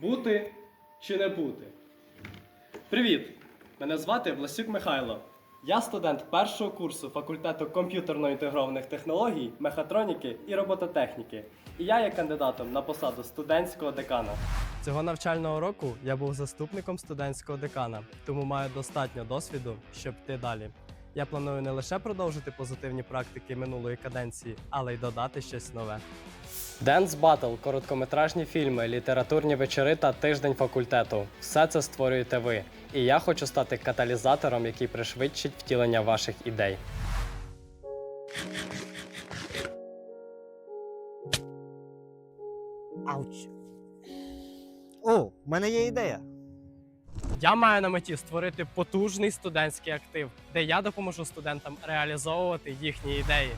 Бути чи не бути? Привіт! Мене звати Власюк Михайло. Я студент першого курсу факультету комп'ютерно-інтегрованих технологій, мехатроніки і робототехніки. І я є кандидатом на посаду студентського декана. Цього навчального року я був заступником студентського декана, тому маю достатньо досвіду, щоб йти далі. Я планую не лише продовжити позитивні практики минулої каденції, але й додати щось нове. Денс Батл, короткометражні фільми, літературні вечори та тиждень факультету. Все це створюєте ви. І я хочу стати каталізатором, який пришвидшить втілення ваших ідей. Ауч. О, в мене є ідея. Я маю на меті створити потужний студентський актив, де я допоможу студентам реалізовувати їхні ідеї.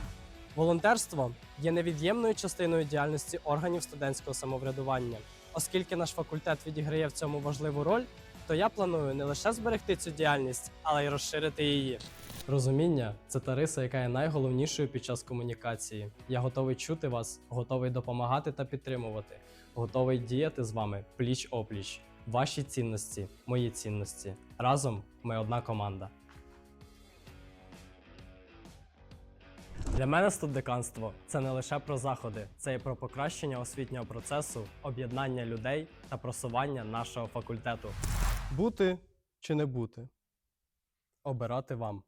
Волонтерство є невід'ємною частиною діяльності органів студентського самоврядування. Оскільки наш факультет відіграє в цьому важливу роль, то я планую не лише зберегти цю діяльність, але й розширити її. Розуміння це та риса, яка є найголовнішою під час комунікації. Я готовий чути вас, готовий допомагати та підтримувати, готовий діяти з вами пліч опліч. Ваші цінності, мої цінності. Разом ми одна команда. Для мене студдеканство це не лише про заходи, це і про покращення освітнього процесу, об'єднання людей та просування нашого факультету. Бути чи не бути? Обирати вам.